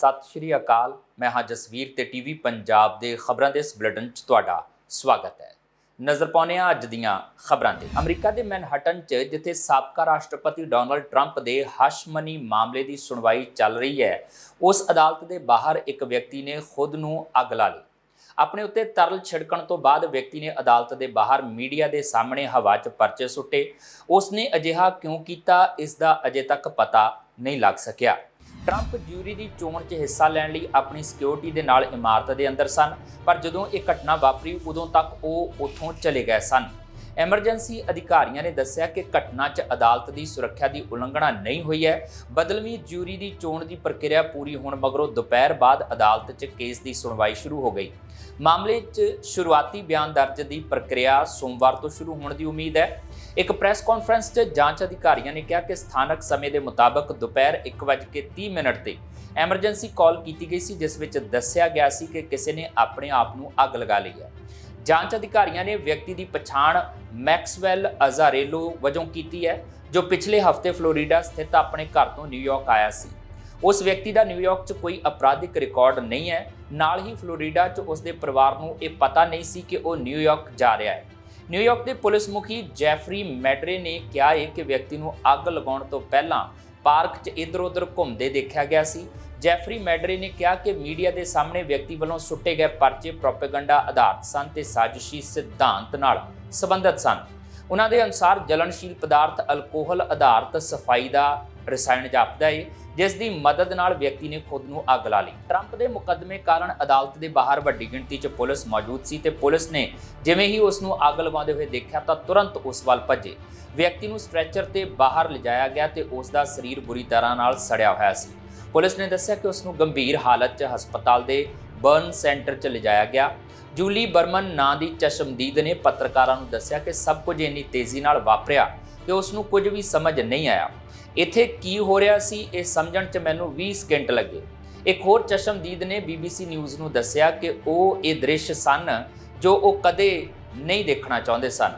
ਸਤਿ ਸ਼੍ਰੀ ਅਕਾਲ। ਮੈਂ ਹਾਂ ਜਸਵੀਰ ਤੇ ਟੀਵੀ ਪੰਜਾਬ ਦੇ ਖਬਰਾਂ ਦੇ ਇਸ ਬੁਲੇਟਿਨ 'ਚ ਤੁਹਾਡਾ ਸਵਾਗਤ ਹੈ। ਨਜ਼ਰ ਪਾਉਂਦੇ ਹਾਂ ਅੱਜ ਦੀਆਂ ਖਬਰਾਂ ਤੇ। ਅਮਰੀਕਾ ਦੇ ਮੈਨਹਟਨ 'ਚ, ਜਿੱਥੇ ਸਾਬਕਾ ਰਾਸ਼ਟਰਪਤੀ ਡੋਨਲਡ ਟਰੰਪ ਦੇ ਹਸ਼ਮਨੀ ਮਾਮਲੇ ਦੀ ਸੁਣਵਾਈ ਚੱਲ ਰਹੀ ਹੈ, ਉਸ ਅਦਾਲਤ ਦੇ ਬਾਹਰ ਇੱਕ ਵਿਅਕਤੀ ਨੇ ਖੁਦ ਨੂੰ ਅੱਗ ਲਾ ਲਈ। ਆਪਣੇ ਉੱਤੇ ਤਰਲ ਛਿੜਕਣ ਤੋਂ ਬਾਅਦ ਵਿਅਕਤੀ ਨੇ ਅਦਾਲਤ ਦੇ ਬਾਹਰ ਮੀਡੀਆ ਦੇ ਸਾਹਮਣੇ ਹਵਾ 'ਚ ਪਰਚੇ ਸੁੱਟੇ। ਉਸ ਨੇ ਅਜਿਹਾ ਕਿਉਂ ਕੀਤਾ, ਇਸ ਦਾ ਅਜੇ ਤੱਕ ਪਤਾ ਨਹੀਂ ਲੱਗ ਸਕਿਆ। ਟਰੰਪ ਜਿਊਰੀ ਦੀ ਚੋਣ 'ਚ ਹਿੱਸਾ ਲੈਣ ਲਈ ਆਪਣੀ ਸਿਕਿਉਰਿਟੀ ਦੇ ਨਾਲ ਇਮਾਰਤ ਦੇ ਅੰਦਰ ਸਨ, ਪਰ ਜਦੋਂ ਇਹ ਘਟਨਾ ਵਾਪਰੀ, ਉਦੋਂ ਤੱਕ ਉਹ ਉੱਥੋਂ ਚਲੇ ਗਏ ਸਨ। ਐਮਰਜੈਂਸੀ ਅਧਿਕਾਰੀਆਂ ਨੇ ਦੱਸਿਆ ਕਿ ਘਟਨਾ 'ਚ ਅਦਾਲਤ ਦੀ ਸੁਰੱਖਿਆ ਦੀ ਉਲੰਘਣਾ ਨਹੀਂ ਹੋਈ ਹੈ। ਬਦਲਵੀਂ ਜਿਊਰੀ ਦੀ ਚੋਣ ਦੀ ਪ੍ਰਕਿਰਿਆ ਪੂਰੀ ਹੋਣ ਮਗਰੋਂ ਦੁਪਹਿਰ ਬਾਅਦ ਅਦਾਲਤ 'ਚ ਕੇਸ ਦੀ ਸੁਣਵਾਈ ਸ਼ੁਰੂ ਹੋ ਗਈ। ਮਾਮਲੇ 'ਚ ਸ਼ੁਰੂਆਤੀ ਬਿਆਨ ਦਰਜ ਦੀ ਪ੍ਰਕਿਰਿਆ ਸੋਮਵਾਰ ਤੋਂ ਸ਼ੁਰੂ ਹੋਣ ਦੀ ਉਮੀਦ ਹੈ। ਇੱਕ ਪ੍ਰੈਸ ਕਾਨਫਰੰਸ 'ਚ ਜਾਂਚ ਅਧਿਕਾਰੀਆਂ ਨੇ ਕਿਹਾ ਕਿ ਸਥਾਨਕ ਸਮੇਂ ਦੇ ਮੁਤਾਬਕ ਦੁਪਹਿਰ 1:30 ਮਿੰਟ ਤੇ ਐਮਰਜੈਂਸੀ ਕਾਲ ਕੀਤੀ ਗਈ ਸੀ, ਜਿਸ ਵਿੱਚ ਦੱਸਿਆ ਗਿਆ ਸੀ ਕਿ ਕਿਸੇ ਨੇ ਆਪਣੇ ਆਪ ਨੂੰ ਅੱਗ ਲਗਾ ਲਈ ਹੈ। ਜਾਂਚ ਅਧਿਕਾਰੀਆਂ ਨੇ ਵਿਅਕਤੀ ਦੀ ਪਛਾਣ ਮੈਕਸਵੈਲ ਅਜ਼ਾਰੇਲੋ ਵਜੋਂ ਕੀਤੀ ਹੈ, ਜੋ ਪਿਛਲੇ ਹਫ਼ਤੇ ਫਲੋਰੀਡਾ ਸਥਿਤ ਆਪਣੇ ਘਰ ਤੋਂ ਨਿਊਯਾਰਕ ਆਇਆ ਸੀ। ਉਸ ਵਿਅਕਤੀ ਦਾ ਨਿਊਯਾਰਕ 'ਚ ਕੋਈ ਅਪਰਾਧਿਕ ਰਿਕਾਰਡ ਨਹੀਂ ਹੈ। ਨਾਲ ਹੀ ਫਲੋਰੀਡਾ 'ਚ ਉਸ ਦੇ ਪਰਿਵਾਰ ਨੂੰ ਇਹ ਪਤਾ ਨਹੀਂ ਸੀ ਕਿ ਉਹ ਨਿਊਯਾਰਕ ਜਾ ਰਿਹਾ ਹੈ। ਨਿਊਯਾਰਕ ਦੇ ਪੁਲਿਸ ਮੁਖੀ ਜੈਫਰੀ ਮੈਡਰੇ ਨੇ ਕਿਹਾ ਹੈ ਕਿ ਵਿਅਕਤੀ ਨੂੰ ਅੱਗ ਲਗਾਉਣ ਤੋਂ ਪਹਿਲਾਂ ਪਾਰਕ 'ਚ ਇੱਧਰ-ਉੱਧਰ ਘੁੰਮਦੇ ਦੇਖਿਆ ਗਿਆ ਸੀ। ਜੈਫਰੀ ਮੈਡਰੇ ਨੇ ਕਿਹਾ ਕਿ ਮੀਡੀਆ ਦੇ ਸਾਹਮਣੇ ਵਿਅਕਤੀ ਵੱਲੋਂ ਸੁੱਟੇ ਗਏ ਪਰਚੇ ਪ੍ਰੋਪੇਗੈਂਡਾ ਆਧਾਰਿਤ ਸਨ ਤੇ ਸਾਜ਼ਿਸ਼ੀ ਸਿਧਾਂਤ ਨਾਲ ਸੰਬੰਧਿਤ ਸਨ। ਉਹਨਾਂ ਦੇ ਅਨੁਸਾਰ ਜਲਨਸ਼ੀਲ ਪਦਾਰਥ ਅਲਕੋਹਲ ਆਧਾਰਿਤ ਸਫ਼ਾਈ ਦਾ ਰਸਾਇਣ ਜਾਪਦਾ ਹੈ ਜਿਸ ਦੀ ਮਦਦ ਨਾਲ ਵਿਅਕਤੀ ਨੇ ਖੁਦ ਨੂੰ ਅੱਗ ਲਾ ਲਈ। ਟਰੰਪ ਦੇ ਮੁਕੱਦਮੇ ਕਾਰਨ ਅਦਾਲਤ ਦੇ ਬਾਹਰ ਵੱਡੀ ਗਿਣਤੀ 'ਚ ਪੁਲਿਸ ਮੌਜੂਦ ਸੀ ਤੇ ਪੁਲਿਸ ਨੇ ਜਿਵੇਂ ਹੀ ਉਸ ਨੂੰ ਅੱਗ ਲਵਾਉਂਦੇ ਹੋਏ ਦੇਖਿਆ ਤਾਂ ਤੁਰੰਤ ਉਸ ਵੱਲ ਭੱਜੇ। ਵਿਅਕਤੀ ਨੂੰ ਸਟ੍ਰੈਚਰ ਤੇ ਬਾਹਰ ਲਿਜਾਇਆ ਗਿਆ ਤੇ ਉਸ ਦਾ ਸਰੀਰ ਬੁਰੀ ਤਰ੍ਹਾਂ ਨਾਲ ਸੜਿਆ ਹੋਇਆ ਸੀ। ਪੁਲਿਸ ਨੇ ਦੱਸਿਆ ਕਿ ਉਸ ਨੂੰ ਗੰਭੀਰ ਹਾਲਤ 'ਚ ਹਸਪਤਾਲ ਦੇ ਬਰਨ ਸੈਂਟਰ 'ਚ ਲਿਜਾਇਆ ਗਿਆ। ਜੂਲੀ ਬਰਮਨ ਨਾਂ ਦੀ ਚਸ਼ਮਦੀਦ ਨੇ ਪੱਤਰਕਾਰਾਂ ਨੂੰ ਦੱਸਿਆ ਕਿ ਸਭ ਕੁਝ ਇੰਨੀ ਤੇਜ਼ੀ ਨਾਲ ਵਾਪਰਿਆ ਕਿ ਉਸ ਨੂੰ ਕੁਝ ਵੀ ਸਮਝ ਨਹੀਂ ਆਇਆ। ਇੱਥੇ ਕੀ ਹੋ ਰਿਹਾ ਸੀ ਇਹ ਸਮਝਣ 'ਚ ਮੈਨੂੰ 20 ਸਕਿੰਟ ਲੱਗੇ। ਇੱਕ ਹੋਰ ਚਸ਼ਮਦੀਦ ਨੇ BBC ਨਿਊਜ਼ ਨੂੰ ਦੱਸਿਆ ਕਿ ਉਹ ਇਹ ਦ੍ਰਿਸ਼ ਸਨ ਜੋ ਉਹ ਕਦੇ ਨਹੀਂ ਦੇਖਣਾ ਚਾਹੁੰਦੇ ਸਨ।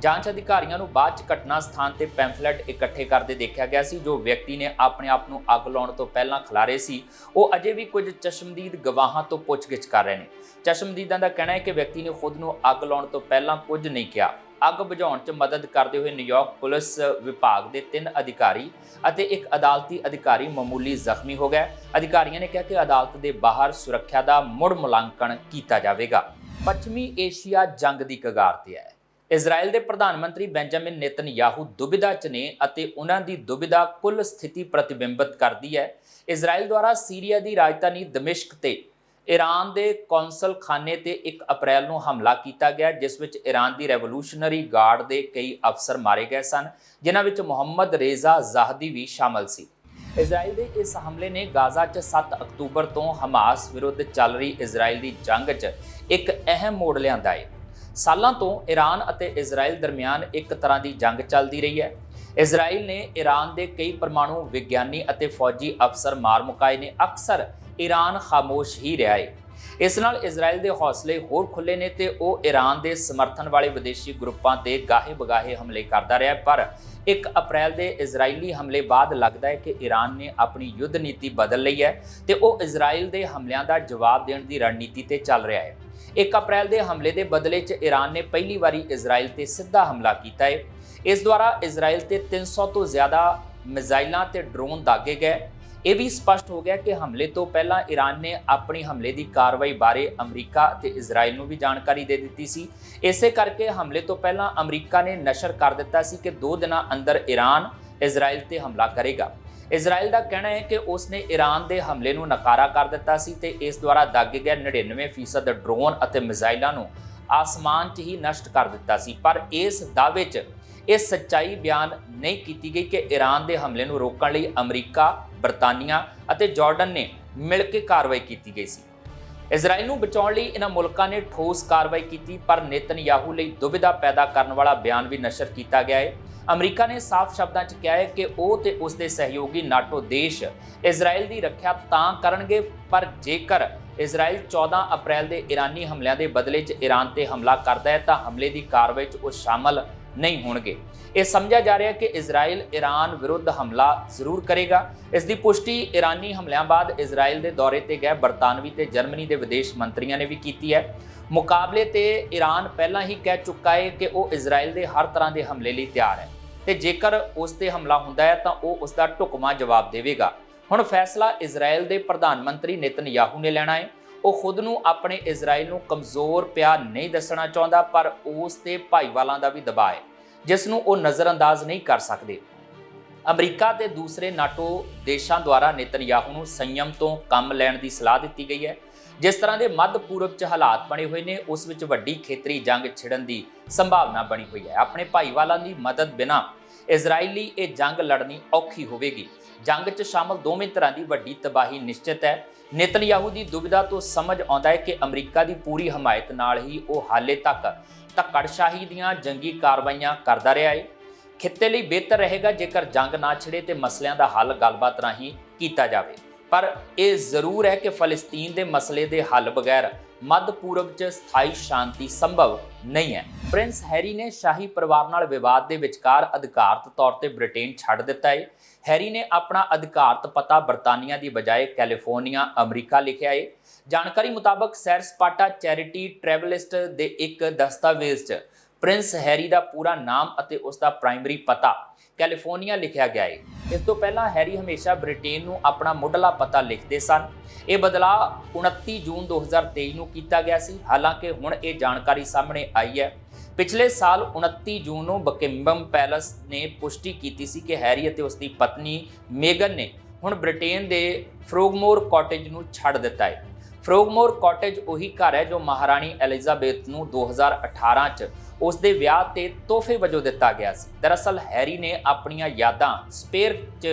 ਜਾਂਚ ਅਧਿਕਾਰੀਆਂ ਨੂੰ ਬਾਅਦ 'ਚ ਘਟਨਾ ਸਥਾਨ ਤੇ ਪੈਂਫਲੇਟ ਇਕੱਠੇ ਕਰਦੇ ਦੇਖਿਆ ਗਿਆ ਸੀ। ਜੋ ਵਿਅਕਤੀ ਨੇ ਆਪਣੇ ਆਪ ਨੂੰ ਅੱਗ ਲਾਉਣ ਤੋਂ ਪਹਿਲਾਂ ਖਿਲਾਰੇ ਸੀ, ਉਹ ਅਜੇ ਵੀ ਕੁਝ ਚਸ਼ਮਦੀਦ ਗਵਾਹਾਂ ਤੋਂ ਪੁੱਛਗਿੱਛ ਕਰ ਰਹੇ ਨੇ। ਚਸ਼ਮਦੀਦਾਂ ਦਾ ਕਹਿਣਾ ਹੈ ਕਿ ਵਿਅਕਤੀ ਨੇ ਖੁਦ ਨੂੰ ਅੱਗ ਲਾਉਣ ਤੋਂ ਪਹਿਲਾਂ ਕੁਝ ਨਹੀਂ ਕਿਹਾ। ਅੱਗ ਬੁਝਾਉਣ 'ਚ ਮਦਦ ਕਰਦੇ ਹੋਏ ਨਿਊਯਾਰਕ ਪੁਲਿਸ ਵਿਭਾਗ ਦੇ ਤਿੰਨ ਅਧਿਕਾਰੀ ਅਤੇ ਇੱਕ ਅਦਾਲਤੀ ਅਧਿਕਾਰੀ ਮਾਮੂਲੀ ਜ਼ਖਮੀ ਹੋ ਗਏ। ਅਧਿਕਾਰੀਆਂ ਨੇ ਕਿਹਾ ਕਿ ਅਦਾਲਤ ਦੇ ਬਾਹਰ ਸੁਰੱਖਿਆ ਦਾ ਮੁੜ ਮੁਲਾਂਕਣ ਕੀਤਾ ਜਾਵੇਗਾ। ਪੱਛਮੀ ਏਸ਼ੀਆ ਜੰਗ ਦੀ ਕਗਾਰ ਤੇ ਹੈ। ਇਜ਼ਰਾਈਲ ਦੇ ਪ੍ਰਧਾਨ ਮੰਤਰੀ ਬੈਂਜਾਮਿਨ ਨੇਤਨਯਾਹੂ ਦੁਬਿਧਾ 'ਚ ਨੇ ਅਤੇ ਉਹਨਾਂ ਦੀ ਦੁਬਿਧਾ ਕੁੱਲ ਸਥਿਤੀ ਪ੍ਰਤੀਬਿੰਬਤ ਕਰਦੀ ਹੈ। ਇਜ਼ਰਾਈਲ ਦੁਆਰਾ ਸੀਰੀਆ ਦੀ ਰਾਜਧਾਨੀ ਦਮਿਸ਼ਕ ਤੇ ਈਰਾਨ ਦੇ ਕੌਂਸਲ ਖਾਨੇ ਤੇ 1 ਅਪ੍ਰੈਲ ਨੂੰ ਹਮਲਾ ਕੀਤਾ ਗਿਆ, ਜਿਸ ਵਿੱਚ ਈਰਾਨ ਦੀ ਰੈਵੋਲੂਸ਼ਨਰੀ ਗਾਰਡ ਦੇ ਕਈ ਅਫਸਰ ਮਾਰੇ ਗਏ ਸਨ, ਜਿਨ੍ਹਾਂ ਵਿੱਚ ਮੁਹੰਮਦ ਰੇਜ਼ਾ ਜ਼ਾਹਦੀ ਵੀ ਸ਼ਾਮਲ ਸੀ। ਇਜ਼ਰਾਈਲ ਦੇ ਇਸ ਹਮਲੇ ਨੇ ਗਾਜ਼ਾ 'ਚ 7 ਅਕਤੂਬਰ ਤੋਂ ਹਮਾਸ ਵਿਰੁੱਧ ਚੱਲ ਰਹੀ ਇਜ਼ਰਾਈਲ ਦੀ ਜੰਗ 'ਚ ਇੱਕ ਅਹਿਮ ਮੋੜ ਲਿਆਂਦਾ ਹੈ ਸਾਲਾਂ ਤੋਂ ਈਰਾਨ ਅਤੇ ਇਜ਼ਰਾਈਲ ਦਰਮਿਆਨ ਇੱਕ ਤਰ੍ਹਾਂ ਦੀ ਜੰਗ ਚੱਲਦੀ ਰਹੀ ਹੈ। ਇਜ਼ਰਾਈਲ ਨੇ ਈਰਾਨ ਦੇ ਕਈ ਪਰਮਾਣੂ ਵਿਗਿਆਨੀ ਅਤੇ ਫੌਜੀ ਅਫਸਰ ਮਾਰ ਮੁਕਾਏ ਨੇ। ਅਕਸਰ ਈਰਾਨ ਖਾਮੋਸ਼ ਹੀ ਰਿਹਾ ਹੈ ਇਸ ਨਾਲ ਇਜ਼ਰਾਈਲ ਦੇ ਹੌਸਲੇ ਹੋਰ ਖੁੱਲੇ ਨੇ ਤੇ ਉਹ ਈਰਾਨ ਦੇ ਸਮਰਥਨ ਵਾਲੇ ਵਿਦੇਸ਼ੀ ਗਰੁੱਪਾਂ ਤੇ ਗਾਹੇ ਬਗਾਹੇ ਹਮਲੇ ਕਰਦਾ ਰਿਹਾ ਪਰ 1 ਅਪ੍ਰੈਲ ਦੇ ਇਜ਼ਰਾਈਲੀ ਹਮਲੇ ਬਾਅਦ ਲੱਗਦਾ ਹੈ ਕਿ ਈਰਾਨ ਨੇ ਆਪਣੀ ਯੁੱਧ ਨੀਤੀ ਬਦਲ ਲਈ ਹੈ ਤੇ ਉਹ ਇਜ਼ਰਾਈਲ ਦੇ ਹਮਲਿਆਂ ਦਾ ਜਵਾਬ ਦੇਣ ਦੀ ਰਣਨੀਤੀ ਤੇ ਚੱਲ ਰਿਹਾ ਹੈ। 1 ਅਪ੍ਰੈਲ ਦੇ ਹਮਲੇ ਦੇ ਬਦਲੇ 'ਚ ਈਰਾਨ ਨੇ ਪਹਿਲੀ ਵਾਰੀ ਇਜ਼ਰਾਈਲ ਤੇ ਸਿੱਧਾ ਹਮਲਾ ਕੀਤਾ ਹੈ। ਇਸ ਦੁਆਰਾ ਇਜ਼ਰਾਈਲ ਤੇ 300 ਤੋਂ ਜ਼ਿਆਦਾ ਮਿਜ਼ਾਈਲਾਂ ਤੇ ਡਰੋਨ ਦਾਗੇ ਗਏ। ਇਹ ਵੀ ਸਪਸ਼ਟ ਹੋ ਗਿਆ ਕਿ ਹਮਲੇ ਤੋਂ ਪਹਿਲਾਂ ਈਰਾਨ ਨੇ ਆਪਣੀ ਹਮਲੇ ਦੀ ਕਾਰਵਾਈ ਬਾਰੇ ਅਮਰੀਕਾ ਤੇ ਇਜ਼ਰਾਈਲ ਨੂੰ ਵੀ ਜਾਣਕਾਰੀ ਦੇ ਦਿੱਤੀ ਸੀ। ਇਸੇ ਕਰਕੇ ਹਮਲੇ ਤੋਂ ਪਹਿਲਾਂ ਅਮਰੀਕਾ ਨੇ ਨਸ਼ਰ ਕਰ ਦਿੱਤਾ ਸੀ ਕਿ 2 ਦਿਨਾਂ ਅੰਦਰ ਈਰਾਨ ਇਜ਼ਰਾਈਲ ਤੇ ਹਮਲਾ ਕਰੇਗਾ। ਇਜ਼ਰਾਈਲ ਦਾ ਕਹਿਣਾ ਹੈ ਕਿ ਉਸ ਨੇ ਈਰਾਨ ਦੇ ਹਮਲੇ ਨੂੰ ਨਕਾਰਾ ਕਰ ਦਿੱਤਾ ਸੀ ਤੇ ਇਸ ਦੁਆਰਾ ਦਾਗੇ ਗਏ 99% ਡਰੋਨ ਅਤੇ ਮਿਜ਼ਾਈਲਾਂ ਨੂੰ ਆਸਮਾਨ 'ਚ ਹੀ ਨਸ਼ਟ ਕਰ ਦਿੱਤਾ ਸੀ। ਪਰ ਇਸ ਦਾਅਵੇ 'ਚ ਇਹ ਸੱਚਾਈ ਬਿਆਨ ਨਹੀਂ ਕੀਤੀ ਗਈ ਕਿ ਈਰਾਨ ਦੇ ਹਮਲੇ ਨੂੰ ਰੋਕਣ ਲਈ ਅਮਰੀਕਾ, ਬਰਤਾਨੀਆ ਅਤੇ ਜਾਰਡਨ ਨੇ ਮਿਲ ਕੇ ਕਾਰਵਾਈ ਕੀਤੀ ਗਈ ਸੀ। ਇਜ਼ਰਾਈਲ ਨੂੰ ਬਚਾਉਣ ਲਈ ਇਹਨਾਂ ਮੁਲਕਾਂ ਨੇ ਠੋਸ ਕਾਰਵਾਈ ਕੀਤੀ, ਪਰ ਨੇਤਨਯਾਹੂ ਲਈ ਦੁਬਿਧਾ ਪੈਦਾ ਕਰਨ ਵਾਲਾ ਬਿਆਨ ਵੀ ਨਸ਼ਰ ਕੀਤਾ ਗਿਆ ਹੈ ਅਮਰੀਕਾ ਨੇ ਸਾਫ਼ ਸ਼ਬਦਾਂ 'ਚ ਕਿਹਾ ਹੈ ਕਿ ਉਹ ਤੇ ਉਸ ਦੇ ਸਹਿਯੋਗੀ ਨਾਟੋ ਦੇਸ਼ ਇਜ਼ਰਾਈਲ ਦੀ ਰੱਖਿਆ ਤਾਂ ਕਰਨਗੇ, ਪਰ ਜੇਕਰ ਇਜ਼ਰਾਈਲ 14 ਅਪ੍ਰੈਲ ਦੇ ਈਰਾਨੀ ਹਮਲਿਆਂ ਦੇ ਬਦਲੇ 'ਚ ਈਰਾਨ ਤੇ ਹਮਲਾ ਕਰਦਾ ਹੈ ਤਾਂ ਹਮਲੇ ਦੀ ਕਾਰਵਾਈ 'ਚ ਉਹ ਸ਼ਾਮਲ ਨਹੀਂ ਹੋਣਗੇ। ਇਹ ਸਮਝਿਆ ਜਾ ਰਿਹਾ ਹੈ ਕਿ ਇਜ਼ਰਾਈਲ ਈਰਾਨ ਵਿਰੁੱਧ ਹਮਲਾ ਜ਼ਰੂਰ ਕਰੇਗਾ। ਇਸ ਦੀ ਪੁਸ਼ਟੀ ਈਰਾਨੀ ਹਮਲਿਆਂ ਬਾਅਦ ਇਜ਼ਰਾਈਲ ਦੇ ਦੌਰੇ ਤੇ ਗਏ ਬਰਤਾਨਵੀ ਤੇ ਜਰਮਨੀ ਦੇ ਵਿਦੇਸ਼ ਮੰਤਰੀਆਂ ਨੇ ਵੀ ਕੀਤੀ ਹੈ। ਮੁਕਾਬਲੇ ਤੇ ਈਰਾਨ ਪਹਿਲਾਂ ਹੀ ਕਹਿ ਚੁੱਕਾ ਹੈ ਕਿ ਉਹ ਇਜ਼ਰਾਈਲ ਦੇ ਹਰ ਤਰ੍ਹਾਂ ਦੇ ਹਮਲੇ ਲਈ ਤਿਆਰ ਹੈ। ਤੇ ਜੇਕਰ ਉਸ ਤੇ ਹਮਲਾ ਹੁੰਦਾ ਹੈ ਤਾਂ ਉਹ ਉਸ ਦਾ ਢੁਕਵਾਂ ਜਵਾਬ ਦੇਵੇਗਾ। ਹੁਣ ਫੈਸਲਾ ਇਜ਼ਰਾਈਲ ਦੇ ਪ੍ਰਧਾਨ ਮੰਤਰੀ ਨਿਤਨਯਾਹੂ ਨੇ ਲੈਣਾ ਹੈ। ਉਹ ਖੁਦ ਨੂੰ ਆਪਣੇ ਇਜ਼ਰਾਈਲ ਨੂੰ ਕਮਜ਼ੋਰ ਪਿਆ ਨਹੀਂ ਦੱਸਣਾ ਚਾਹੁੰਦਾ, ਪਰ ਉਸ ਤੇ ਭਾਈਵਾਲਾਂ ਦਾ ਵੀ ਦਬਾਅ ਹੈ। ਜਿਸ ਨੂੰ ਉਹ ਨਜ਼ਰਅੰਦਾਜ਼ ਨਹੀਂ ਕਰ ਸਕਦੇ। ਅਮਰੀਕਾ ਤੇ ਦੂਸਰੇ ਨਾਟੋ ਦੇਸ਼ਾਂ ਦੁਆਰਾ ਨੇਤਨਯਾਹੂ ਨੂੰ ਸੰਯਮ ਤੋਂ ਕੰਮ ਲੈਣ ਦੀ ਸਲਾਹ ਦਿੱਤੀ ਗਈ ਹੈ। ਜਿਸ ਤਰ੍ਹਾਂ ਦੇ ਮੱਧ ਪੂਰਬ 'ਚ ਹਾਲਾਤ ਬਣੇ ਹੋਏ ਨੇ, ਉਸ ਵਿੱਚ ਵੱਡੀ ਖੇਤਰੀ ਜੰਗ ਛਿੜਨ ਦੀ ਸੰਭਾਵਨਾ ਬਣੀ ਹੋਈ ਹੈ। ਆਪਣੇ ਭਾਈਵਾਲਾਂ ਦੀ ਮਦਦ ਬਿਨਾ ਇਜ਼ਰਾਈਲੀ ਇਹ ਜੰਗ ਲੜਨੀ ਔਖੀ ਹੋਵੇਗੀ। ਜੰਗ 'ਚ ਸ਼ਾਮਲ ਦੋਵੇਂ ਤਰ੍ਹਾਂ ਦੀ ਵੱਡੀ ਤਬਾਹੀ ਨਿਸ਼ਚਿਤ ਹੈ। ਨੇਤਨਯਾਹੂ ਦੀ ਦੁਬਿਧਾ ਤੋਂ ਸਮਝ ਆਉਂਦਾ ਹੈ ਕਿ ਅਮਰੀਕਾ ਦੀ ਪੂਰੀ ਹਮਾਇਤ ਨਾਲ ਹੀ ਉਹ ਹਾਲੇ ਤੱਕ ਧੱਕੜਸ਼ਾਹੀ ਦੀਆਂ ਜੰਗੀ ਕਾਰਵਾਈਆਂ ਕਰਦਾ ਰਿਹਾ ਹੈ ਖਿੱਤੇ ਲਈ ਬਿਹਤਰ ਰਹੇਗਾ ਜੇਕਰ ਜੰਗ ਨਾ ਛਿੜੇ ਤੇ ਮਸਲਿਆਂ ਦਾ ਹੱਲ ਗੱਲਬਾਤ ਰਾਹੀਂ ਕੀਤਾ ਜਾਵੇ। ਪਰ ਇਹ ਜ਼ਰੂਰ ਹੈ ਕਿ ਫਲਸਤੀਨ ਦੇ ਮਸਲੇ ਦੇ ਹੱਲ ਬਗੈਰ ਮੱਧ ਪੂਰਬ 'ਚ ਸਥਾਈ ਸ਼ਾਂਤੀ ਸੰਭਵ ਨਹੀਂ ਹੈ। ਪ੍ਰਿੰਸ ਹੈਰੀ ਨੇ ਸ਼ਾਹੀ ਪਰਿਵਾਰ ਨਾਲ ਵਿਵਾਦ ਦੇ ਵਿਚਕਾਰ ਅਧਿਕਾਰਤ ਤੌਰ ਤੇ ਬ੍ਰਿਟੇਨ ਛੱਡ ਦਿੱਤਾ ਹੈ ਹੈਰੀ ਨੇ ਆਪਣਾ ਅਧਿਕਾਰਤ ਪਤਾ ਬਰਤਾਨੀਆ ਦੀ ਬਜਾਏ ਕੈਲੀਫੋਰਨੀਆ, ਅਮਰੀਕਾ ਲਿਖਿਆ ਹੈ ਜਾਣਕਾਰੀ ਮੁਤਾਬਕ ਸੈਰ ਸਪਾਟਾ ਚੈਰਿਟੀ ਟਰੈਵਲਿਸਟ ਦੇ ਇੱਕ ਦਸਤਾਵੇਜ਼ 'ਚ ਪ੍ਰਿੰਸ ਹੈਰੀ ਦਾ ਪੂਰਾ ਨਾਮ ਅਤੇ ਉਸ ਦਾ ਪ੍ਰਾਇਮਰੀ ਪਤਾ ਕੈਲੀਫੋਰਨੀਆ ਲਿਖਿਆ ਗਿਆ ਹੈ ਇਸ ਤੋਂ ਪਹਿਲਾਂ ਹੈਰੀ ਹਮੇਸ਼ਾ ਬ੍ਰਿਟੇਨ ਨੂੰ ਆਪਣਾ ਮੁੱਢਲਾ ਪਤਾ ਲਿਖਦੇ ਸਨ। ਇਹ ਬਦਲਾਅ 29 ਜੂਨ 2023 ਨੂੰ ਕੀਤਾ ਗਿਆ ਸੀ। ਹਾਲਾਂਕਿ ਹੁਣ ਇਹ ਜਾਣਕਾਰੀ ਸਾਹਮਣੇ ਆਈ ਹੈ। ਪਿਛਲੇ ਸਾਲ 29 ਜੂਨ ਨੂੰ ਬਕਿੰਬਮ ਪੈਲਸ ਨੇ ਪੁਸ਼ਟੀ ਕੀਤੀ ਸੀ ਕਿ ਹੈਰੀ ਅਤੇ ਉਸ ਦੀ ਪਤਨੀ ਮੇਗਨ ਨੇ ਹੁਣ ਬ੍ਰਿਟੇਨ ਦੇ ਫਰੋਗਮੋਰ ਕਾਟੇਜ ਨੂੰ ਛੱਡ ਦਿੱਤਾ ਹੈ ਫਰੋਗਮੋਰ ਕਾਟੇਜ ਉਹੀ ਘਰ ਹੈ ਜੋ ਮਹਾਰਾਣੀ ਐਲਿਜ਼ਾਬੈਥ ਨੂੰ 2018 ਚ ਉਸ ਦੇ ਵਿਆਹ ਤੇ ਤੋਹਫੇ ਵਜੋਂ ਦਿੱਤਾ ਗਿਆ ਸੀ। ਦਰਅਸਲ ਹੈਰੀ ਨੇ ਆਪਣੀਆਂ ਯਾਦਾਂ ਸਪੇਅਰ 'ਚ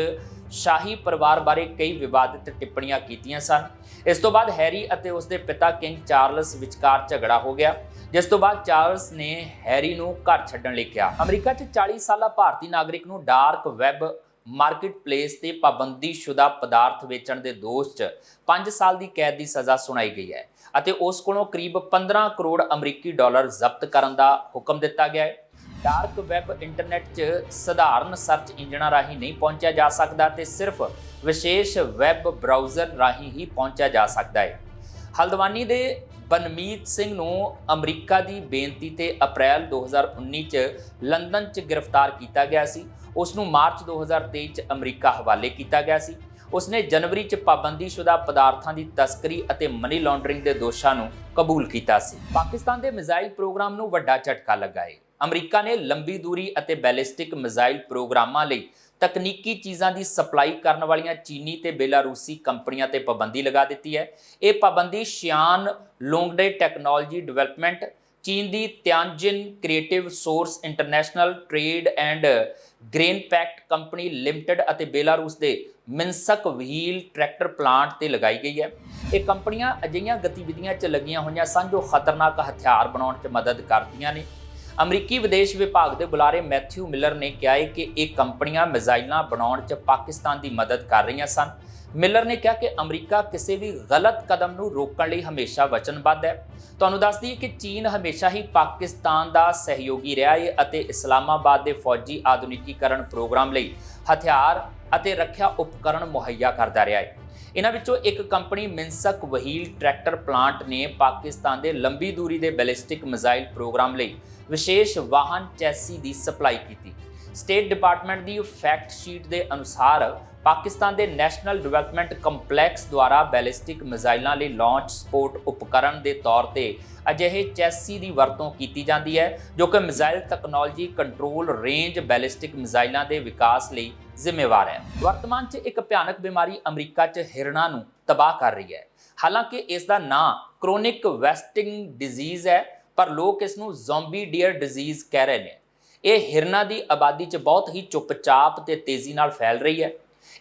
ਸ਼ਾਹੀ ਪਰਿਵਾਰ ਬਾਰੇ ਕਈ ਵਿਵਾਦਿਤ ਟਿੱਪਣੀਆਂ ਕੀਤੀਆਂ ਸਨ। ਇਸ ਤੋਂ ਬਾਅਦ ਹੈਰੀ ਅਤੇ ਉਸ ਦੇ ਪਿਤਾ ਕਿੰਗ ਚਾਰਲਸ ਵਿਚਕਾਰ ਝਗੜਾ ਹੋ ਗਿਆ, ਜਿਸ ਤੋਂ ਬਾਅਦ ਚਾਰਲਸ ਨੇ ਹੈਰੀ ਨੂੰ ਘਰ ਛੱਡਣ ਲਈ ਕਿਹਾ। ਅਮਰੀਕਾ 'ਚ 40 ਸਾਲਾ ਭਾਰਤੀ ਨਾਗਰਿਕ ਨੂੰ ਡਾਰਕ ਵੈਬ ਮਾਰਕੀਟ ਪਲੇਸ ਤੇ ਪਾਬੰਦੀਸ਼ੁਦਾ ਪਦਾਰਥ ਵੇਚਣ ਦੇ ਦੋਸ਼ 'ਚ 5 ਸਾਲ ਦੀ ਕੈਦ ਦੀ ਸਜ਼ਾ ਸੁਣਾਈ ਗਈ ਹੈ ਅਤੇ ਉਸ ਕੋਲੋਂ ਕਰੀਬ 15 ਕਰੋੜ ਅਮਰੀਕੀ ਡਾਲਰ ਜ਼ਬਤ ਕਰਨ ਦਾ ਹੁਕਮ ਦਿੱਤਾ ਗਿਆ ਹੈ। ਡਾਰਕ ਵੈਬ ਇੰਟਰਨੈਟ 'ਚ ਸਧਾਰਨ ਸਰਚ ਇੰਜਣਾਂ ਰਾਹੀਂ ਨਹੀਂ ਪਹੁੰਚਿਆ ਜਾ ਸਕਦਾ ਤੇ ਸਿਰਫ ਵਿਸ਼ੇਸ਼ ਵੈਬ ਬਰਾਊਜ਼ਰ ਰਾਹੀਂ ਹੀ ਪਹੁੰਚਿਆ ਜਾ ਸਕਦਾ ਹੈ। ਹਲਦਵਾਨੀ ਦੇ ਬਨਮੀਤ ਸਿੰਘ ਨੂੰ ਅਮਰੀਕਾ ਦੀ ਬੇਨਤੀ ਤੇ ਅਪ੍ਰੈਲ 2019 ਚ ਲੰਡਨ ਚ ਗ੍ਰਿਫਤਾਰ ਕੀਤਾ ਗਿਆ ਸੀ। ਉਸ ਨੂੰ ਮਾਰਚ 2023 ਚ ਅਮਰੀਕਾ ਹਵਾਲੇ ਕੀਤਾ ਗਿਆ ਸੀ। ਉਸਨੇ ਜਨਵਰੀ ਚ ਪਾਬੰਦੀਸ਼ੁਦਾ ਪਦਾਰਥਾਂ ਦੀ ਤਸਕਰੀ ਅਤੇ ਮਨੀ ਲਾਂਡਰਿੰਗ ਦੇ ਦੋਸ਼ਾਂ ਨੂੰ ਕਬੂਲ ਕੀਤਾ ਸੀ। ਪਾਕਿਸਤਾਨ ਦੇ ਮਿਜ਼ਾਈਲ ਪ੍ਰੋਗਰਾਮ ਨੂੰ ਵੱਡਾ ਝਟਕਾ ਲੱਗਾ ਹੈ ਅਮਰੀਕਾ ਨੇ ਲੰਬੀ ਦੂਰੀ ਅਤੇ ਬੈਲਿਸਟਿਕ ਮਿਜ਼ਾਈਲ ਪ੍ਰੋਗਰਾਮਾਂ ਲਈ ਤਕਨੀਕੀ ਚੀਜ਼ਾਂ ਦੀ ਸਪਲਾਈ ਕਰਨ ਵਾਲੀਆਂ ਚੀਨੀ ਤੇ ਬੇਲਾਰੂਸੀ ਕੰਪਨੀਆਂ ਤੇ ਪਾਬੰਦੀ ਲਗਾ ਦਿੱਤੀ ਹੈ। ਇਹ ਪਾਬੰਦੀ ਸ਼ਿਆਨ ਲੋਂਗਡੇ ਟੈਕਨੋਲੋਜੀ ਡਿਵੈਲਪਮੈਂਟ, ਚੀਨ ਦੀ Tianjin creative source international trade and grain pact company limited ਅਤੇ ਬੇਲਾਰੂਸ ਦੇ ਮਿੰਸਕ ਵਹੀਲ ਟਰੈਕਟਰ ਪਲਾਂਟ ਤੇ ਲਗਾਈ ਗਈ ਹੈ। ਇਹ ਕੰਪਨੀਆਂ ਅਜਿਹੀਆਂ ਗਤੀਵਿਧੀਆਂ 'ਚ ਲੱਗੀਆਂ ਹੋਈਆਂ ਸਨ ਜੋ ਖਤਰਨਾਕ ਹਥਿਆਰ ਬਣਾਉਣ 'ਚ ਮਦਦ ਕਰਦੀਆਂ ਨੇ। ਅਮਰੀਕੀ ਵਿਦੇਸ਼ ਵਿਭਾਗ ਦੇ ਬੁਲਾਰੇ ਮੈਥਿਊ ਮਿਲਰ ਨੇ ਕਿਹਾ ਹੈ ਕਿ ਇਹ ਕੰਪਨੀਆਂ ਮਿਜ਼ਾਈਲਾਂ ਬਣਾਉਣ 'ਚ ਪਾਕਿਸਤਾਨ ਦੀ ਮਦਦ ਕਰ ਰਹੀਆਂ ਸਨ। ਮਿਲਰ ਨੇ ਕਿਹਾ ਕਿ ਅਮਰੀਕਾ ਕਿਸੇ ਵੀ ਗਲਤ ਕਦਮ ਨੂੰ ਰੋਕਣ ਲਈ ਹਮੇਸ਼ਾ ਵਚਨਬੱਧ ਹੈ। ਤੁਹਾਨੂੰ ਦੱਸ ਦਈਏ ਕਿ ਚੀਨ ਹਮੇਸ਼ਾ ਹੀ ਪਾਕਿਸਤਾਨ ਦਾ ਸਹਿਯੋਗੀ ਰਿਹਾ ਹੈ ਅਤੇ ਇਸਲਾਮਾਬਾਦ ਦੇ ਫੌਜੀ ਆਧੁਨਿਕੀਕਰਨ ਪ੍ਰੋਗਰਾਮ ਲਈ ਹਥਿਆਰ ਅਤੇ ਰੱਖਿਆ ਉਪਕਰਣ ਮੁਹੱਈਆ ਕਰਦਾ ਰਿਹਾ ਹੈ। ਇਹਨਾਂ ਵਿੱਚੋਂ ਇੱਕ company Minsk wheel tractor plant ਨੇ ਪਾਕਿਸਤਾਨ ਦੇ ਲੰਬੀ ਦੂਰੀ ਦੇ ਬੈਲਿਸਟਿਕ ਮਿਜ਼ਾਈਲ ਪ੍ਰੋਗਰਾਮ ਲਈ ਵਿਸ਼ੇਸ਼ ਵਾਹਨ ਚੈਸੀ ਦੀ ਸਪਲਾਈ ਕੀਤੀ। ਸਟੇਟ ਡਿਪਾਰਟਮੈਂਟ ਦੀ ਫੈਕਟ ਸ਼ੀਟ ਦੇ ਅਨੁਸਾਰ ਪਾਕਿਸਤਾਨ ਦੇ ਨੈਸ਼ਨਲ ਡਿਵੈਲਪਮੈਂਟ ਕੰਪਲੈਕਸ ਦੁਆਰਾ ਬੈਲਿਸਟਿਕ ਮਿਜ਼ਾਈਲਾਂ ਲਈ ਲਾਂਚ ਸਪੋਰਟ ਉਪਕਰਨ ਦੇ ਤੌਰ ਤੇ ਅਜਿਹੇ ਚੈਸੀ ਦੀ ਵਰਤੋਂ ਕੀਤੀ ਜਾਂਦੀ ਹੈ, ਜੋ ਕਿ missile technology control range ballistic ਮਿਜ਼ਾਈਲਾਂ ਦੇ ਵਿਕਾਸ ਲਈ ਜ਼ਿੰਮੇਵਾਰ ਹੈ। ਵਰਤਮਾਨ 'ਚ ਇੱਕ ਭਿਆਨਕ ਬਿਮਾਰੀ ਅਮਰੀਕਾ 'ਚ ਹਿਰਨਾਂ ਨੂੰ ਤਬਾਹ ਕਰ ਰਹੀ ਹੈ। ਹਾਲਾਂਕਿ ਇਸ ਦਾ ਨਾਂ ਕ੍ਰੋਨਿਕ ਵੈਸਟਿੰਗ ਡਿਜ਼ੀਜ਼ ਹੈ, ਪਰ ਲੋਕ ਇਸ ਨੂੰ ਜ਼ੋਂਬੀ ਡੀਅਰ ਡਿਜ਼ੀਜ਼ ਕਹਿ ਰਹੇ ਨੇ। ਇਹ ਹਿਰਨਾਂ ਦੀ ਆਬਾਦੀ 'ਚ ਬਹੁਤ ਹੀ ਚੁੱਪਚਾਪ ਤੇ ਤੇਜ਼ੀ ਨਾਲ ਫੈਲ ਰਹੀ ਹੈ।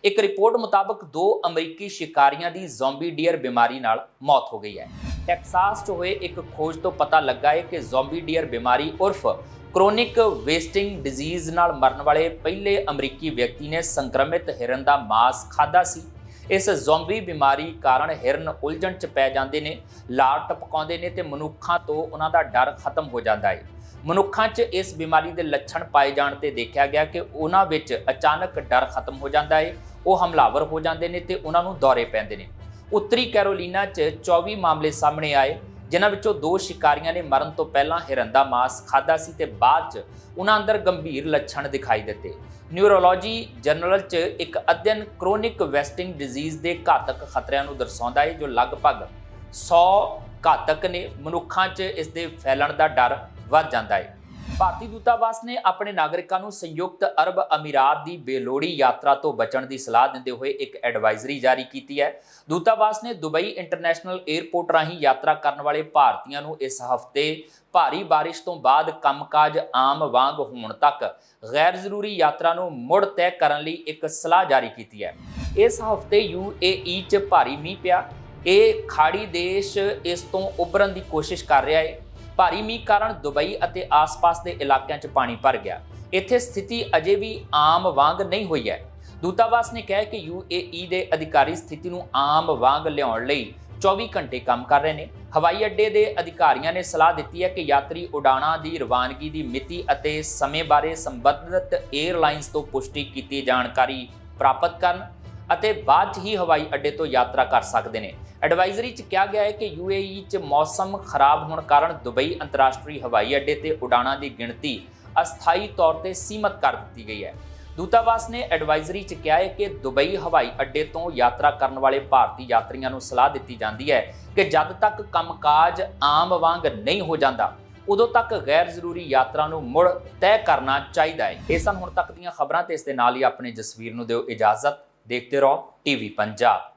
ਇੱਕ ਰਿਪੋਰਟ ਮੁਤਾਬਕ ਦੋ ਅਮਰੀਕੀ ਸ਼ਿਕਾਰੀਆਂ ਦੀ ਜ਼ੋਂਬੀ ਡੀਅਰ ਬਿਮਾਰੀ ਨਾਲ ਮੌਤ ਹੋ ਗਈ ਹੈ। ਟੈਕਸਾਸ 'ਚ ਹੋਏ ਇੱਕ ਖੋਜ ਤੋਂ ਪਤਾ ਲੱਗਾ ਹੈ ਕਿ ਜ਼ੋਂਬੀ ਡੀਅਰ ਬਿਮਾਰੀ ਉਰਫ ਕ੍ਰੋਨਿਕ ਵੇਸਟਿੰਗ ਡਿਜ਼ੀਜ਼ ਨਾਲ ਮਰਨ ਵਾਲੇ ਪਹਿਲੇ ਅਮਰੀਕੀ ਵਿਅਕਤੀ ਨੇ ਸੰਕਰਮਿਤ ਹਿਰਨ ਦਾ ਮਾਸ ਖਾਦਾ ਸੀ। ਇਸ ਜ਼ੋਂਬੀ ਬਿਮਾਰੀ ਕਾਰਨ ਹਿਰਨ ਉਲਝਣ 'ਚ ਪੈ ਜਾਂਦੇ ਨੇ ਲਾਰ ਟਪਕਾਉਂਦੇ ਨੇ ਤੇ ਮਨੁੱਖਾਂ ਤੋਂ ਉਹਨਾਂ ਦਾ ਡਰ ਖਤਮ ਹੋ ਜਾਂਦਾ ਹੈ। ਮਨੁੱਖਾਂ 'ਚ ਇਸ ਬਿਮਾਰੀ ਦੇ ਲੱਛਣ ਪਾਏ ਜਾਣ ਤੇ ਦੇਖਿਆ ਗਿਆ ਕਿ ਉਹਨਾਂ ਵਿੱਚ ਅਚਾਨਕ ਡਰ ਖਤਮ ਹੋ ਜਾਂਦਾ ਹੈ। ਉਹ ਹਮਲਾਵਰ ਹੋ ਜਾਂਦੇ ਨੇ ਤੇ ਉਹਨਾਂ ਨੂੰ ਦੌਰੇ ਪੈਂਦੇ ਨੇ। ਉੱਤਰੀ ਕੈਰੋਲੀਨਾ 'ਚ 24 ਮਾਮਲੇ ਸਾਹਮਣੇ ਆਏ, ਜਿਨ੍ਹਾਂ ਵਿੱਚੋਂ ਦੋ ਸ਼ਿਕਾਰੀਆਂ ਨੇ ਮਰਨ ਤੋਂ ਪਹਿਲਾਂ ਹਿਰਨ ਦਾ ਮਾਸ ਖਾਦਾ ਸੀ ਤੇ ਬਾਅਦ 'ਚ ਉਹਨਾਂ ਅੰਦਰ ਗੰਭੀਰ ਲੱਛਣ ਦਿਖਾਈ ਦਿੱਤੇ। ਨਿਊਰੋਲੋਜੀ ਜਰਨਲ 'ਚ ਇੱਕ ਅਧਿਐਨ ਕ੍ਰੋਨਿਕ ਵੈਸਟਿੰਗ ਡਿਜ਼ੀਜ਼ ਦੇ ਘਾਤਕ ਖਤਰਿਆਂ ਨੂੰ ਦਰਸਾਉਂਦਾ ਹੈ ਜੋ ਲਗਭਗ 100 ਘਾਤਕ ਨੇ। ਮਨੁੱਖਾਂ 'ਚ ਇਸ ਦੇ ਫੈਲਣ ਦਾ ਡਰ ਵੱਧ ਜਾਂਦਾ ਹੈ ਭਾਰਤੀ ਦੂਤਾਵਾਸ ਨੇ ਆਪਣੇ ਨਾਗਰਿਕਾਂ ਨੂੰ ਸੰਯੁਕਤ ਅਰਬ ਅਮੀਰਾਤ ਦੀ ਬੇਲੋੜੀ ਯਾਤਰਾ ਤੋਂ ਬਚਣ ਦੀ ਸਲਾਹ ਦਿੰਦੇ ਹੋਏ ਇੱਕ ਐਡਵਾਈਜ਼ਰੀ ਜਾਰੀ ਕੀਤੀ ਹੈ। ਦੂਤਾਵਾਸ ਨੇ ਦੁਬਈ ਇੰਟਰਨੈਸ਼ਨਲ 에ਅਰਪੋਰਟ ਰਾਹੀਂ ਯਾਤਰਾ ਕਰਨ ਵਾਲੇ ਭਾਰਤੀਆਂ ਨੂੰ ਇਸ ਹਫ਼ਤੇ ਭਾਰੀ ਬਾਰਿਸ਼ ਤੋਂ ਬਾਅਦ ਕੰਮਕਾਜ ਆਮ ਵਾਂਗ ਹੋਣ ਤੱਕ ਗੈਰ ਜ਼ਰੂਰੀ ਯਾਤਰਾ ਨੂੰ ਮੁੜ ਤੈਅ ਕਰਨ ਲਈ ਇੱਕ ਸਲਾਹ ਜਾਰੀ ਕੀਤੀ ਹੈ। ਇਸ ਹਫ਼ਤੇ ਯੂਏਈ 'ਚ ਭਾਰੀ ਮੀਂਹ ਪਿਆ। ਇਹ ਖਾੜੀ ਦੇਸ਼ ਇਸ ਤੋਂ ਉੱਭਰਨ ਦੀ ਕੋਸ਼ਿਸ਼ ਕਰ ਰਿਹਾ ਹੈ। ਭਾਰੀ ਮੀਂਹ ਕਾਰਨ ਦੁਬਈ ਅਤੇ ਆਸ-ਪਾਸ ਦੇ ਇਲਾਕਿਆਂ 'ਚ ਪਾਣੀ ਭਰ ਗਿਆ। ਇੱਥੇ ਸਥਿਤੀ ਅਜੇ ਵੀ ਆਮ ਵਾਂਗ ਨਹੀਂ ਹੋਈ ਹੈ। ਦੂਤਾਵਾਸ ਨੇ ਕਿਹਾ ਹੈ ਕਿ ਯੂਏਈ ਦੇ ਅਧਿਕਾਰੀ ਸਥਿਤੀ ਨੂੰ ਆਮ ਵਾਂਗ ਲਿਆਉਣ ਲਈ 24 ਘੰਟੇ ਕੰਮ ਕਰ ਰਹੇ ਨੇ। ਹਵਾਈ ਅੱਡੇ ਦੇ ਅਧਿਕਾਰੀਆਂ ਨੇ ਸਲਾਹ ਦਿੱਤੀ ਹੈ ਕਿ ਯਾਤਰੀ ਉਡਾਣਾਂ ਦੀ ਰਵਾਨਗੀ ਦੀ ਮਿਤੀ ਅਤੇ ਸਮੇਂ ਬਾਰੇ ਸੰਬੰਧਿਤ 에ਅਰਲਾਈਨਸ ਤੋਂ ਪੁਸ਼ਟੀ ਕੀਤੀ ਜਾਣਕਾਰੀ ਪ੍ਰਾਪਤ ਕਰਨ ਅਤੇ ਬਾਅਦ 'ਚ ਹੀ ਹਵਾਈ ਅੱਡੇ ਤੋਂ ਯਾਤਰਾ ਕਰ ਸਕਦੇ ਨੇ। ਐਡਵਾਈਜ਼ਰੀ 'ਚ ਕਿਹਾ ਗਿਆ ਹੈ ਕਿ ਯੂਏਈ 'ਚ ਮੌਸਮ ਖਰਾਬ ਹੋਣ ਕਾਰਨ ਦੁਬਈ ਅੰਤਰਰਾਸ਼ਟਰੀ ਹਵਾਈ ਅੱਡੇ ਤੇ ਉਡਾਣਾਂ ਦੀ ਗਿਣਤੀ ਅਸਥਾਈ ਤੌਰ ਤੇ ਸੀਮਤ ਕਰ ਦਿੱਤੀ ਗਈ ਹੈ। ਦੂਤਾਵਾਸ ਨੇ ਐਡਵਾਈਜ਼ਰੀ 'ਚ ਕਿਹਾ ਹੈ ਕਿ ਦੁਬਈ ਹਵਾਈ ਅੱਡੇ ਤੋਂ ਯਾਤਰਾ ਕਰਨ ਵਾਲੇ ਭਾਰਤੀ ਯਾਤਰੀਆਂ ਨੂੰ ਸਲਾਹ ਦਿੱਤੀ ਜਾਂਦੀ ਹੈ ਕਿ ਜਦ ਤੱਕ ਕੰਮਕਾਜ ਆਮ ਵਾਂਗ ਨਹੀਂ ਹੋ ਜਾਂਦਾ, ਉਦੋਂ ਤੱਕ ਗੈਰ ਜ਼ਰੂਰੀ ਯਾਤਰਾ ਨੂੰ ਮੁੜ ਤੈਅ ਕਰਨਾ ਚਾਹੀਦਾ ਹੈ। ਇਹ ਸਨ ਹੁਣ ਤੱਕ ਦੀਆਂ ਖਬਰਾਂ ਤੇ ਇਸ ਦੇ ਨਾਲ ਹੀ ਆਪਣੇ ਜਸਵੀਰ ਨੂੰ ਦਿਓ ਇਜਾਜ਼ਤ। ਦੇਖਦੇ ਰਹੋ ਟੀਵੀ ਪੰਜਾਬ।